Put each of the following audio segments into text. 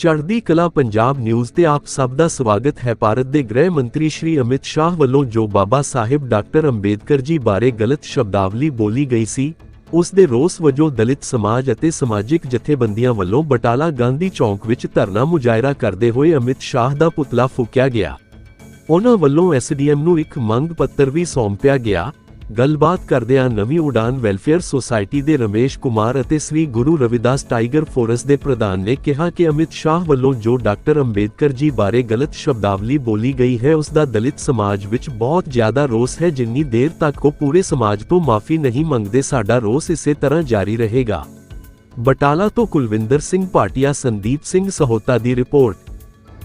ਚੜ੍ਹਦੀ ਕਲਾ ਪੰਜਾਬ ਨਿਊਜ਼ ਤੇ ਆਪ ਸਭ ਦਾ ਸਵਾਗਤ ਹੈ। ਭਾਰਤ ਦੇ ਗ੍ਰਹਿ ਮੰਤਰੀ ਸ਼੍ਰੀ ਅਮਿਤ ਸ਼ਾਹ ਵੱਲੋਂ ਜੋ ਬਾਬਾ ਸਾਹਿਬ ਡਾਕਟਰ ਅੰਬੇਦਕਰ ਜੀ ਬਾਰੇ ਗਲਤ ਸ਼ਬਦਾਵਲੀ ਬੋਲੀ ਗਈ ਸੀ, ਉਸ ਦੇ ਰੋਸ ਵਜੋਂ ਦਲਿਤ ਸਮਾਜ ਅਤੇ ਸਮਾਜਿਕ ਜਥੇਬੰਦੀਆਂ ਵੱਲੋਂ ਬਟਾਲਾ ਗਾਂਧੀ ਚੌਂਕ ਵਿੱਚ ਧਰਨਾ ਮੁਜ਼ਾਹਰਾ ਕਰਦੇ ਹੋਏ ਅਮਿਤ ਸ਼ਾਹ ਦਾ ਪੁਤਲਾ ਫੂਕਿਆ ਗਿਆ। ਉਹਨਾਂ ਵੱਲੋਂ ਐਸਡੀਐਮ ਨੂੰ ਇੱਕ ਮੰਗ ਪੱਤਰ ਵੀ ਸੌਂਪਿਆ ਗਿਆ। ਗੱਲਬਾਤ ਕਰਦਿਆਂ ਨਵੀਂ ਉਡਾਨ ਵੈਲਫੇਅਰ ਸੁਸਾਇਟੀ ਦੇ ਰਮੇਸ਼ ਕੁਮਾਰ ਅਤੇ ਸ੍ਰੀ ਗੁਰੂ ਰਵਿਦਾਸ ਟਾਈਗਰ ਫੋਰਸ ਦੇ ਪ੍ਰਧਾਨ ਨੇ ਕਿਹਾ ਕਿ ਅਮਿਤ ਸ਼ਾਹ ਵੱਲੋਂ ਜੋ ਡਾਕਟਰ ਅੰਬੇਦਕਰ ਜੀ ਬਾਰੇ ਗਲਤ ਸ਼ਬਦਾਵਲੀ ਬੋਲੀ ਗਈ ਹੈ, ਉਸ ਦਾ ਦਲਿਤ ਸਮਾਜ ਵਿੱਚ ਬਹੁਤ ਜ਼ਿਆਦਾ ਰੋਸ ਹੈ, ਜਿੰਨੀ ਦੇਰ ਤੱਕ ਉਹ ਪੂਰੇ ਸਮਾਜ ਤੋਂ ਮਾਫੀ ਨਹੀਂ ਮੰਗਦੇ, ਸਾਡਾ ਰੋਸ ਇਸੇ ਤਰ੍ਹਾਂ ਜਾਰੀ ਰਹੇਗਾ। ਬਟਾਲਾ ਤੋਂ ਕੁਲਵਿੰਦਰ ਸਿੰਘ ਭਾਟੀਆ, ਸੰਦੀਪ ਸਿੰਘ ਸਹੋਤਾ ਦੀ ਰਿਪੋਰਟ।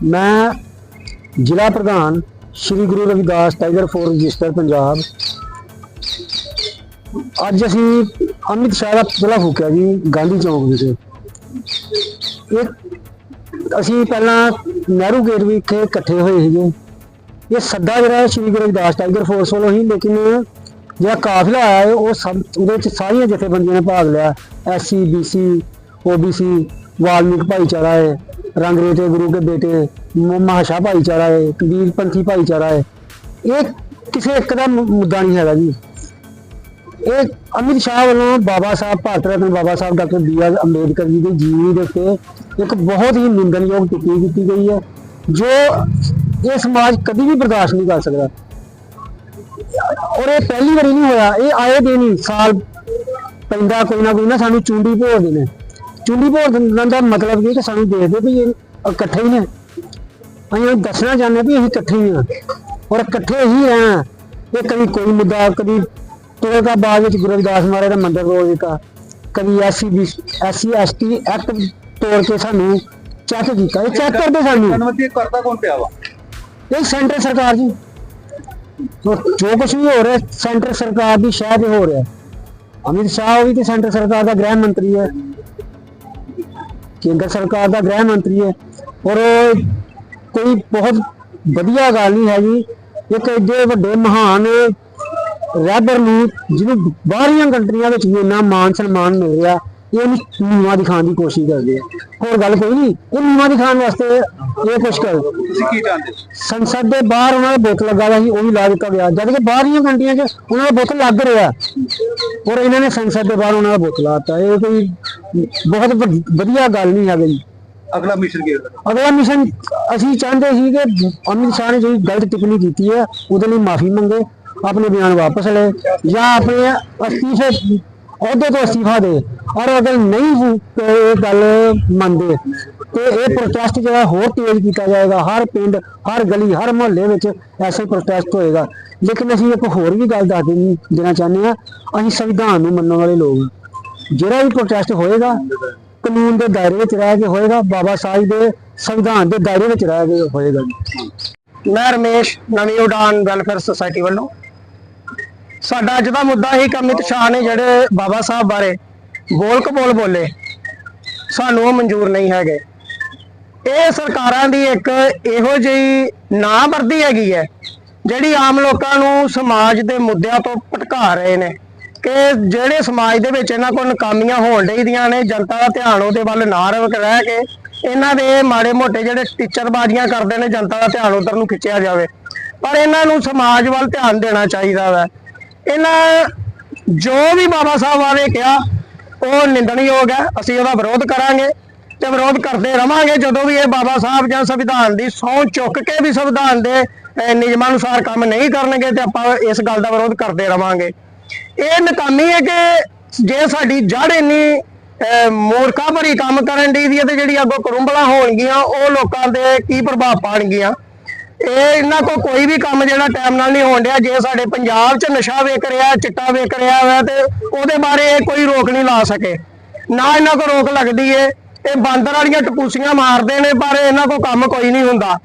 ਮੈਂ ਜ਼ਿਲ੍ਹਾ ਪ੍ਰਧਾਨ Shri Guru Ravidas tiger force, register, Punjab ਅੱਜ ਅਸੀਂ ਅਮਿਤ ਸ਼ਾਹ ਦਾ ਪੁਤਲਾ ਫੂਕਿਆ ਜੀ, ਗਾਂਧੀ ਚੌਂਕ ਵਿੱਚ। ਇਹ ਅਸੀਂ ਪਹਿਲਾਂ ਨਹਿਰੂ ਗੇਟ ਵਿਖੇ ਇਕੱਠੇ ਹੋਏ ਸੀਗੇ। ਇਹ ਸੱਦਾ ਜਿਹੜਾ ਸ਼੍ਰੀ ਗੁਰੂ ਰਵਿਦਾਸ ਟਾਈਗਰ ਫੋਰਸ ਵੱਲੋਂ ਹੀ, ਲੇਕਿਨ ਜਿਹੜਾ ਕਾਫਲਾ ਆਇਆ ਹੈ, ਉਹ ਸਭ ਉਹਦੇ ਵਿੱਚ ਸਾਰੀਆਂ ਜਥੇਬੰਦੀਆਂ ਨੇ ਭਾਗ ਲਿਆ। ਐਸਸੀ ਬੀਸੀ ਓਬੀਸੀ ਵਾਲਮੀਕ ਭਾਈਚਾਰਾ ਹੈ ਰੰਗਰੇਟੇ ਗੁਰੂ ਕੇ ਬੇਟੇ ਮਹਾਸ਼ਾ ਭਾਈਚਾਰਾ ਹੈ ਕਬੀਰ ਪੰਥੀ ਭਾਈਚਾਰਾ ਹੈ। ਇਹ ਕਿਸੇ ਇੱਕ ਦਾ ਮੁੱਦਾ ਨਹੀਂ ਹੈਗਾ ਜੀ। ਇਹ ਅਮਿਤ ਸ਼ਾਹ ਵੱਲੋਂ Baba Sahib Bharat Ratna, Baba Sahib doctor B R Ambedkar ji ਦੀ ਜੀਵਨੀ ਦੇ ਉੱਤੇ ਇੱਕ ਬਹੁਤ ਹੀ ਨਿੰਦਣਯੋਗ ਟਿੱਪਣੀ ਕੀਤੀ ਗਈ ਹੈ, ਜੋ ਇਹ ਸਮਾਜ ਕਦੀ ਵੀ ਬਰਦਾਸ਼ਤ ਨਹੀਂ ਕਰ ਸਕਦਾ। ਔਰ ਇਹ ਪਹਿਲੀ ਵਾਰੀ ਨਹੀਂ ਹੋਇਆ, ਇਹ ਆਏ ਦਿਨ ਸਾਲ ਪੈਂਦਾ ਕੋਈ ਨਾ ਕੋਈ ਨਾ ਸਾਨੂੰ ਚੁੰਡੀ ਭੋਰਦੇ ਨੇ। ਚੁੰਡੀ ਭੋਰਦਣ ਦਾ ਮਤਲਬ ਇਹ ਕਿ ਸਾਨੂੰ ਦੇਖਦੇ ਵੀ ਇਹ ਇਕੱਠੇ ਹੀ ਨੇ। ਅਸੀਂ ਦੱਸਣਾ ਚਾਹੁੰਦੇ ਵੀ ਅਸੀਂ ਇਕੱਠੇ ਹੀ ਹਾਂ। ਔਰ ਇਕੱਠੇ ਹੀ ਰਹਿਣਾ, ਇਹ ਕਦੀ ਕੋਈ ਮੁੱਦਾ, ਕਦੀ ਤੁਰੇਗਾ ਬਾਅਦ ਵਿੱਚ ਗੁਰੂ ਰਵਿਦਾਸ ਮਹਾਰਾਜ ਦਾ ਮੰਦਰ ਰੋਲ ਦਿੱਤਾ ਕਦੀ ਐਸਸੀ ਐਸਸੀ ਐਸਟੀ ਐਕਟ ਤੋੜ ਕੇ ਸਾਨੂੰ ਚੈੱਕ ਕੀਤਾ। ਇਹ ਚੈੱਕ ਕਰਦੇ ਸਾਨੂੰ। ਅਨੁਮਤੀ ਕਰਦਾ ਕੌਣ ਪਿਆ ਵਾ? ਇਹ ਸੈਂਟਰ ਸਰਕਾਰ ਜੀ। ਜੋ ਜੋ ਕੁਝ ਵੀ ਹੋ ਰਿਹਾ ਸੈਂਟਰ ਸਰਕਾਰ ਦੀ ਸ਼ਹਿ ਤੇ ਹੋ ਰਿਹਾ। ਅਮਿਤ ਸ਼ਾਹ ਵੀ ਤੇ ਸੈਂਟਰ ਸਰਕਾਰ ਦਾ ਗ੍ਰਹਿ ਮੰਤਰੀ ਹੈ। ਕੇਂਦਰ ਸਰਕਾਰ ਦਾ ਗ੍ਰਹਿ ਮੰਤਰੀ ਹੈ। ਔਰ ਕੋਈ ਬਹੁਤ ਵਧੀਆ ਗੱਲ ਨਹੀਂ ਹੈਗੀ। ਇੱਕ ਏਡੇ ਵੱਡੇ ਮਹਾਨ ਰੈਬਰ ਨੂੰ ਜਿਹਨੂੰ ਬਾਹਰੀਆਂ ਕੰਟਰੀਆਂ ਵਿੱਚ ਵੀ ਇੰਨਾ ਮਾਨ ਸਨਮਾਨ ਮਿਲ ਰਿਹਾ ਇਹ ਉਹਨੂੰ ਨੀਵਾਂ ਦਿਖਾਉਣ ਦੀ ਕੋਸ਼ਿਸ਼ ਕਰਦੇ ਆ। ਹੋਰ ਗੱਲ ਕੋਈ ਨਹੀਂ ਇਹ ਨੀਵਾਂ ਦਿਖਾਉਣ ਵਾਸਤੇ ਇਹ ਕੁਛ ਕਰ। ਤੁਸੀਂ ਕੀ ਹੋ? ਸੰਸਦ ਦੇ ਬਾਹਰ ਉਹਨਾਂ ਦਾ ਬੁੱਤ ਲੱਗਾ ਹੋਇਆ ਸੀ ਉਹ ਵੀ ਲਾ ਦਿੱਤਾ ਗਿਆ। ਜਦ ਕਿ ਬਾਹਰੀਆਂ ਕੰਟਰੀਆਂ 'ਚ ਉਹਨਾਂ ਦਾ ਬੁੱਤ ਲੱਗ ਰਿਹਾ। ਔਰ ਇਹਨਾਂ ਨੇ ਸੰਸਦ ਦੇ ਬਾਹਰ ਉਹਨਾਂ ਦਾ ਬੁੱਤ ਲਾਤਾ ਇਹ ਕੋਈ ਬਹੁਤ ਵਧੀਆ ਗੱਲ ਨਹੀਂ ਹੈਗੀ। ਜੀ ਅਗਲਾ ਮਿਸ਼ਨ ਕੀ ਹੋਏਗਾ? ਅਗਲਾ ਮਿਸ਼ਨ ਅਸੀਂ ਚਾਹੁੰਦੇ ਸੀ ਕਿ ਅਮਿਤ ਸ਼ਾਹ ਨੇ ਜਿਹੜੀ ਗਲਤ ਟਿੱਪਣੀ ਕੀਤੀ ਹੈ ਉਹਦੇ ਲਈ ਮਾਫੀ ਮੰਗੇ। ਆਪਣੇ ਬਿਆਨ ਵਾਪਸ ਲੈ ਜਾਂ ਆਪਣੇ ਅਸਤੀਫੇ ਅਹੁਦੇ ਤੋਂ ਅਸਤੀਫਾ ਦੇ। ਔਰ ਅਗਰ ਨਹੀਂ ਇਹ ਗੱਲ ਮੰਨਦੇ। ਤੇ ਇਹ ਪ੍ਰੋਟੈਸਟ ਜਿਹੜਾ ਹੋਰ ਤੇਜ਼ ਕੀਤਾ ਜਾਏਗਾ। ਹਰ ਪਿੰਡ, ਹਰ ਗਲੀ, ਹਰ ਮੁਹੱਲੇ ਵਿੱਚ ਐਸੇ ਪ੍ਰੋਟੈਸਟ ਹੋਏਗਾ। ਲੇਕਿਨ ਅਸੀਂ ਇੱਕ ਹੋਰ ਵੀ ਗੱਲ ਦੱਸ ਦੇਣਾ ਚਾਹੁੰਦੇ ਹਾਂ। ਅਸੀਂ ਸੰਵਿਧਾਨ ਨੂੰ ਮੰਨਣ ਵਾਲੇ ਲੋਕ ਜਿਹੜਾ ਵੀ ਪ੍ਰੋਟੈਸਟ ਹੋਏਗਾ, ਕਾਨੂੰਨ ਦੇ ਦਾਇਰੇ ਵਿੱਚ ਰਹਿ ਕੇ ਹੋਏਗਾ, ਬਾਬਾ ਸਾਹਿਬ ਦੇ ਸੰਵਿਧਾਨ ਦੇ ਦਾਇਰੇ ਵਿੱਚ ਰਹਿ ਕੇ ਹੋਏਗਾ। ਮੈਂ ਰਮੇਸ਼, ਨਵੀਂ ਉਡਾਨ ਵੈਲਫੇਅਰ ਸੁਸਾਇਟੀ ਵੱਲੋਂ। ਸਾਡਾ ਅੱਜ ਦਾ ਮੁੱਦਾ ਹੀ ਕਿ ਅਮਿਤ ਸ਼ਾਹ ਨੇ ਜਿਹੜੇ ਬਾਬਾ ਸਾਹਿਬ ਬਾਰੇ ਬੋਲ ਕਬੋਲ ਬੋਲੇ, ਸਾਨੂੰ ਉਹ ਮਨਜ਼ੂਰ ਨਹੀਂ ਹੈਗੇ। ਇਹ ਸਰਕਾਰਾਂ ਦੀ ਇੱਕ ਇਹੋ ਜਿਹੀ ਨਾ ਵਰਦੀ ਹੈਗੀ ਹੈ, ਜਿਹੜੀ ਆਮ ਲੋਕਾਂ ਨੂੰ ਸਮਾਜ ਦੇ ਮੁੱਦਿਆਂ ਤੋਂ ਭਟਕਾ ਰਹੇ ਨੇ ਕਿ ਜਿਹੜੇ ਸਮਾਜ ਦੇ ਵਿੱਚ ਇਹਨਾਂ ਕੋਲ ਨਕਾਮੀਆਂ ਹੋਣ ਡਈਆਂ ਨੇ, ਜਨਤਾ ਦਾ ਧਿਆਨ ਉਹਦੇ ਵੱਲ ਨਾ ਰਹਿ ਕੇ ਇਹਨਾਂ ਦੇ ਮਾੜੇ ਮੋਟੇ ਜਿਹੜੇ ਟੀਚਰਬਾਜ਼ੀਆਂ ਕਰਦੇ ਨੇ, ਜਨਤਾ ਦਾ ਧਿਆਨ ਉਧਰ ਨੂੰ ਖਿੱਚਿਆ ਜਾਵੇ। ਪਰ ਇਹਨਾਂ ਨੂੰ ਸਮਾਜ ਵੱਲ ਧਿਆਨ ਦੇਣਾ ਚਾਹੀਦਾ ਵਾ। ਇਹਨਾਂ ਜੋ ਵੀ ਬਾਬਾ ਸਾਹਿਬ ਬਾਰੇ ਕਿਹਾ ਉਹ ਨਿੰਦਣਯੋਗ ਹੈ। ਅਸੀਂ ਉਹਦਾ ਵਿਰੋਧ ਕਰਾਂਗੇ ਤੇ ਵਿਰੋਧ ਕਰਦੇ ਰਵਾਂਗੇ। ਜਦੋਂ ਵੀ ਇਹ ਬਾਬਾ ਸਾਹਿਬ ਜਾਂ ਸੰਵਿਧਾਨ ਦੀ ਸਹੁੰ ਚੁੱਕ ਕੇ ਵੀ ਸੰਵਿਧਾਨ ਦੇ ਨਿਯਮਾਂ ਅਨੁਸਾਰ ਕੰਮ ਨਹੀਂ ਕਰਨਗੇ ਤੇ ਆਪਾਂ ਇਸ ਗੱਲ ਦਾ ਵਿਰੋਧ ਕਰਦੇ ਰਵਾਂਗੇ। ਇਹ ਨਕਾਮੀ ਹੈ ਕਿ ਜੇ ਸਾਡੀ ਜੜ ਇੰਨੀ ਅਹ, ਮੂਰਖਾ ਭਰੀ ਕੰਮ ਕਰਨ ਦੀ ਦੀ ਹੈ ਤੇ ਜਿਹੜੀ ਅੱਗੋਂ ਕਰੁੰਬਲਾ ਹੋਣਗੀਆਂ ਉਹ ਲੋਕਾਂ ਦੇ ਕੀ ਪ੍ਰਭਾਵ ਪਾਣਗੀਆਂ? ਇਹ ਇਹਨਾਂ ਕੋ ਕੋਈ ਵੀ ਕੰਮ ਜਿਹੜਾ ਟਾਈਮ ਨਾਲ ਨਹੀਂ ਹੋਣ ਡਿਆ। ਜੇ ਸਾਡੇ ਪੰਜਾਬ 'ਚ ਨਸ਼ਾ ਵੇਚ ਰਿਹਾ, ਚਿੱਟਾ ਵੇਚ ਰਿਹਾ ਵਾ ਤੇ ਉਹਦੇ ਬਾਰੇ ਇਹ ਕੋਈ ਰੋਕ ਨਹੀਂ ਲਾ ਸਕੇ। ਨਾ ਇਹਨਾਂ ਕੋ ਰੋਕ ਲੱਗਦੀ ਏ। ਇਹ ਬਾਂਦਰ ਵਾਲੀਆਂ ਟਪੂਸੀਆਂ ਮਾਰਦੇ ਨੇ, ਪਰ ਇਹਨਾਂ ਕੋ ਕੰਮ ਕੋਈ ਨਹੀਂ ਹੁੰਦਾ।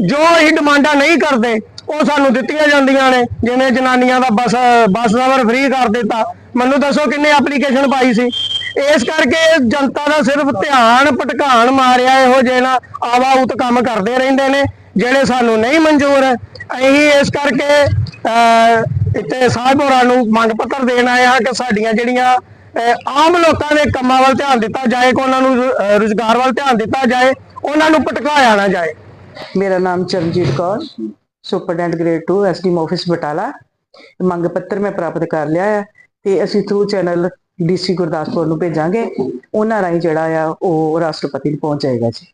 ਜੋ ਇਹ ਡਿਮਾਂਡਾਂ ਨਹੀਂ ਕਰਦੇ, ਉਹ ਸਾਨੂੰ ਦਿੱਤੀਆਂ ਜਾਂਦੀਆਂ ਨੇ। ਜਿਵੇਂ ਜਨਾਨੀਆਂ ਦਾ ਬੱਸ ਬੱਸ ਸਫ਼ਰ ਫ੍ਰੀ ਕਰ ਦਿੱਤਾ। ਮੈਨੂੰ ਦੱਸੋ ਕਿੰਨੇ ਐਪਲੀਕੇਸ਼ਨ ਪਾਈ ਸੀ? ਇਸ ਕਰਕੇ ਜਨਤਾ ਦਾ ਸਿਰਫ ਧਿਆਨ ਭਟਕਾਣ ਮਾਰਿਆ ਇਹੋ ਜਿਹੇ ਨਾ ਆਵਾਉਤ ਕੰਮ ਕਰਦੇ ਰਹਿੰਦੇ ਨੇ। ਜਿਹੜੇ ਸਾਨੂੰ ਨਹੀਂ ਮਨਜ਼ੂਰ, ਅਸੀਂ ਇਸ ਕਰਕੇ ਇੱਥੇ ਸਾਹਿਬੋਰਾਂ ਨੂੰ ਮੰਗ ਪੱਤਰ ਦੇਣ ਆਏ ਹਾਂ ਕਿ ਸਾਡੀਆਂ ਜਿਹੜੀਆਂ ਆਮ ਲੋਕਾਂ ਦੇ ਕੰਮਾਂ ਵੱਲ ਧਿਆਨ ਦਿੱਤਾ ਜਾਏ, ਕਿ ਉਹਨਾਂ ਨੂੰ ਰੁ- ਵੱਲ ਧਿਆਨ ਦਿੱਤਾ ਜਾਏ, ਉਹਨਾਂ ਨੂੰ ਪਟਕਾਇਆ ਨਾ ਜਾਏ। ਮੇਰਾ ਨਾਮ Charanjit Kaur, superintendent grade 2 SDM office Batala. ਮੰਗ ਪੱਤਰ ਮੈਂ ਪ੍ਰਾਪਤ ਕਰ ਲਿਆ ਹੈ ਤੇ ਅਸੀਂ ਥਰੂ ਚੈਨਲ ਡੀਸੀ ਗੁਰਦਾਸਪੁਰ ਨੂੰ ਭੇਜਾਂਗੇ। ਉਹਨਾਂ ਰਾਹੀਂ ਜਿਹੜਾ ਆ, ਉਹ ਰਾਸ਼ਟਰਪਤੀ ਨੂੰ ਪਹੁੰਚ ਜਾਏਗਾ ਜੀ।